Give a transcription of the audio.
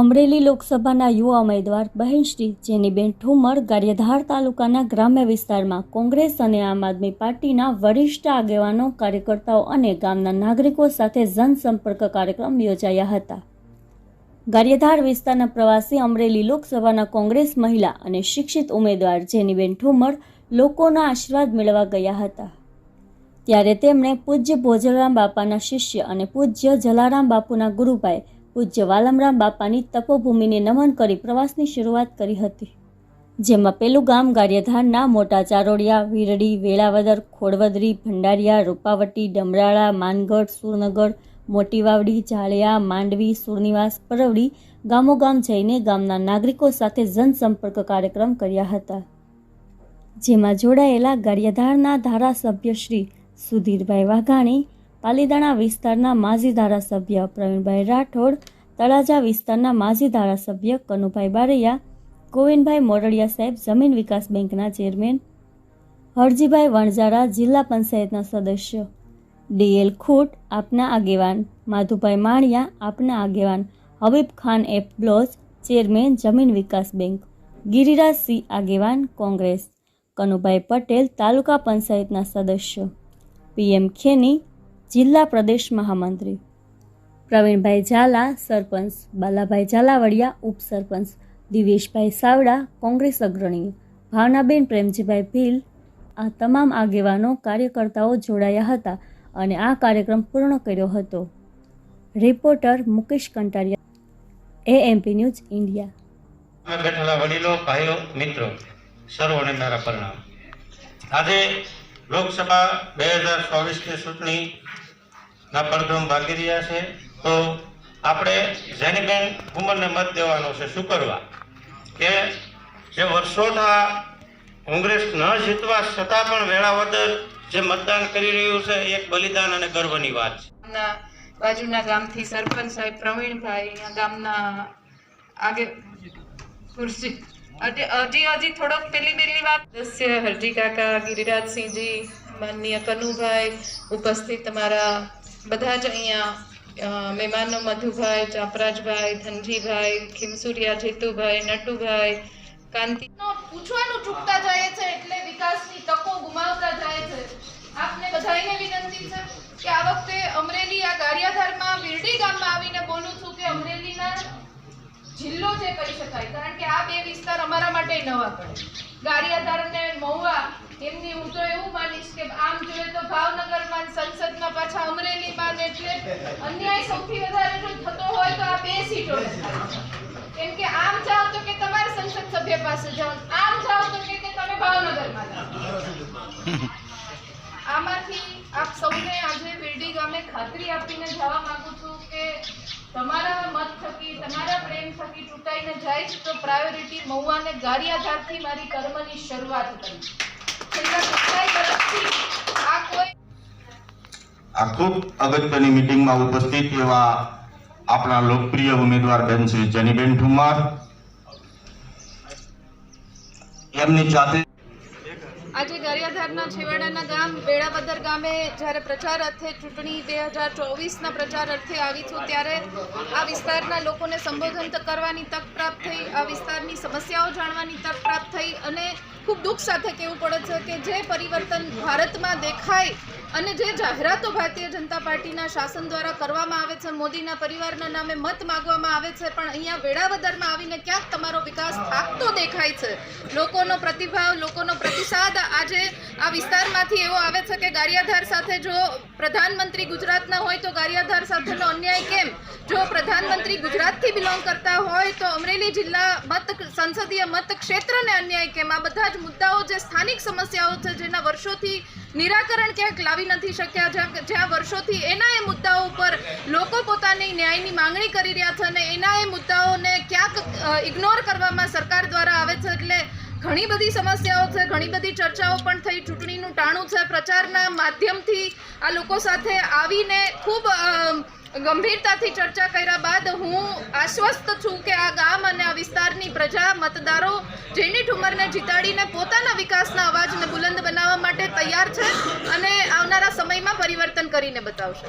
અમરેલી લોકસભાના યુવા ઉમેદવાર બહેનશ્રી જેનીબેન ઠુમર ગારિયાધાર તાલુકાના ગ્રામ્ય વિસ્તારમાં કોંગ્રેસ અને આમ આદમી પાર્ટીના વરિષ્ઠ આગેવાનો, કાર્યકર્તાઓ અને ગામના નાગરિકો સાથે જનસંપર્ક કાર્યક્રમ યોજાયા હતા. ગારિયાધાર વિસ્તારના પ્રવાસી અમરેલી લોકસભાના કોંગ્રેસ મહિલા અને શિક્ષિત ઉમેદવાર જેનીબેન ઠુમર લોકોના આશીર્વાદ મેળવવા ગયા હતા. ત્યારે તેમણે પૂજ્ય ભોજરામ બાપાના શિષ્ય અને પૂજ્ય જલારામ બાપુના ગુરુભાઈ પૂજ્ય વાલમરામ બાપાની તપોભૂમિને નમન કરી પ્રવાસની શરૂઆત કરી હતી, જેમાં પેલું ગામ ગારિયાધારના મોટા ચારોડિયા, વીરડી, વેળાવદર, ખોડવદરી, ભંડારિયા, રૂપાવટી, ડમરાળા, માનગઢ, સુરનગર મોટી વાવડી જાળિયા માંડવી, સુરનિવાસ, પરવડી ગામોગામ જઈને ગામના નાગરિકો સાથે જનસંપર્ક કાર્યક્રમ કર્યા હતા, જેમાં જોડાયેલા ગારિયાધારના ધારાસભ્ય શ્રી સુધીરભાઈ વાઘાણી પાલીતાણા વિસ્તારના માજી ધારાસભ્ય પ્રવીણભાઈ રાઠોડ, તળાજા વિસ્તારના માજી ધારાસભ્ય કનુભાઈ બારૈયા, ગોવિંદભાઈ મોરડિયા સાહેબ જમીન વિકાસ બેંકના ચેરમેન, હરજીભાઈ વણઝારા જિલ્લા પંચાયતના સદસ્ય ડીએલ ખૂટ આપના આગેવાન, માધુભાઈ માણિયા આપના આગેવાન, હબીબ ખાન એફ બ્લોઝ ચેરમેન જમીન વિકાસ બેંક, ગિરિરાજ સિંહ આગેવાન કોંગ્રેસ, કનુભાઈ પટેલ તાલુકા પંચાયતના સદસ્ય, પીએમ ખેની જિલ્લા પ્રદેશ મહામંત્રી. પ્રવીણભાઈ ઝાલા, સરપંચ બાલાભાઈ ઝાલાવડિયા, ઉપસરપંચ દિવેશભાઈ સાવડા, કોંગ્રેસ અગ્રણીઓ ભાવનાબેન પ્રેમજીભાઈ ભીલ આ તમામ આગેવાનો, કાર્યકર્તાઓ જોડાયા હતા અને આ કાર્યક્રમ પૂર્ણ કર્યો હતો. Reporter Mukesh Kantariya AMP news India બેઠેલા વડીલો, ભાઈઓ, મિત્રો સર્વોને મારા પ્રણામ. આજે લોકસભા બે હજાર ચોવીસની ચૂંટણીના પડઘમ ભાગી રહ્યા છે તો આપણે જેનીબેન ઉંમરને મત દેવાનો છે શું કરવા? કે જે વર્ષોના કોંગ્રેસ ન જીતવા છતાં પણ વેળાવદર જે મતદાન કરી રહ્યું છે એક બલિદાન અને ગર્વની વાત છે. બાજુના ગામથી સરપંચ સાહેબ પ્રવીણભાઈ ગામના આગે ખુરશી. અટે- હજી હજી થોડોક પેલી પેલી વાત. દસ્ય હરજી કાકા ગિરિરાજસિંહજી માનનીય કનુભાઈ ઉપસ્થિત તમારા બધા જ અહીંયા મહેમાનો મધુભાઈ, ચાપરાજભાઈ, ધનજીભાઈ, ખીમસુરિયા, જીતુભાઈ, નટુભાઈ, કાંતિ પૂછવાનું ચૂકતા જાય છે એટલે વિકાસની તકો ગુમાવતા જાય છે. આપને બધાને વિનંતી છે કે આ વખતે અમરેલી આ ગારિયાધારમાં વીરડી ગામમાં આવીને બોલું છું કે અમરેલીના જિલ્લો જે કહી શકાય, કારણ કે આ બે વિસ્તાર અમારા માટે નવા પડે. ગારિયાધાર અને મહુવા, એમની હું તો એવું માનીશ કે આમ જોઈએ તો ભાવનગરમાં સંસદમાં પાછા એટલે અન્યાય સૌથી વધારે જો થતો હોય તો આ બે સીટો કેમ કે આમ જાઓ તો કે તમારે સંસદ સભ્ય પાસે જાઓ. આમ જાઓ તો કે તમે ભાવનગરમાં જાઓ. આમાંથી આપ સૌને આજે વિરડી ગામે ખાતરી આપીને જવા માંગુ છું કે તમારા મત થકી તમારા પ્રેમ થકી ચૂંટાઈને જાય તો પ્રાયોરિટી મહુવાને ગારિયાધારથી મારી કર્મની શરૂઆત કરી. છેલ્લા કેટલાય વર્ષથી આ કોઈ આ ખૂબ અગત્યની મિટિંગમાં ઉપસ્થિત એવા આપણા લોકપ્રિય ઉમેદવાર બેન શ્રી જેનીબેન ઠુમાર એમની જાતે આજે ગારિયાધારના છેવાડાના ગામ બેડાબદર ગામે જ્યારે પ્રચાર અર્થે ચૂંટણી બે હજાર ચોવીસના પ્રચાર અર્થે આવી છું, ત્યારે આ વિસ્તારના લોકોને સંબોધન કરવાની તક પ્રાપ્ત થઈ, આ વિસ્તારની સમસ્યાઓ જાણવાની તક પ્રાપ્ત થઈ અને ખૂબ દુઃખ સાથે કહેવું પડે છે કે જે પરિવર્તન ભારતમાં દેખાય અને જે જાહેરાતો ભારતીય જનતા પાર્ટીના શાસન દ્વારા કરવામાં આવે છે, મોદીના પરિવારના નામે મત માગવામાં આવે છે, પણ અહીંયા વેળાવદરમાં આવીને ક્યાંક તમારો વિકાસ થાકતો દેખાય છે. લોકોનો પ્રતિભાવ, લોકોનો પ્રતિસાદ આજે આ વિસ્તારમાંથી એવો આવે છે કે ગારિયાધાર સાથે જો પ્રધાનમંત્રી ગુજરાતના હોય તો ગારિયાધાર સાથેનો અન્યાય કેમ? જો પ્રધાનમંત્રી ગુજરાતથી બિલોંગ કરતા હોય તો અમરેલી જિલ્લા મત સંસદીય મત ક્ષેત્રને અન્યાય કેમ? આ બધા જ મુદ્દાઓ જે સ્થાનિક સમસ્યાઓ છે, જેના વર્ષોથી નિરાકરણ ક્યાંક લાવી નથી શક્યા, જ્યાં જ્યાં વર્ષોથી એના એ મુદ્દાઓ ઉપર લોકો પોતાની ન્યાયની માંગણી કરી રહ્યા છે અને એના એ મુદ્દાઓને ક્યાંક ઇગ્નોર કરવામાં સરકાર દ્વારા આવે છે એટલે ઘણી બધી સમસ્યાઓ છે, ઘણી બધી ચર્ચાઓ પણ થઈ, ચૂંટણીનું ટાણું છે. પ્રચારના માધ્યમથી આ લોકો સાથે આવીને ખૂબ ગંભીરતાથી ચર્ચા કર્યા બાદ હું આશ્વસ્ત છું કે આ ગામ અને આ વિસ્તારની પ્રજા મતદારો જેની ઠુમરને જીતાડીને પોતાના વિકાસના અવાજને બુલંદ બનાવવા માટે તૈયાર છે અને આવનારા સમયમાં પરિવર્તન કરીને બતાવશે.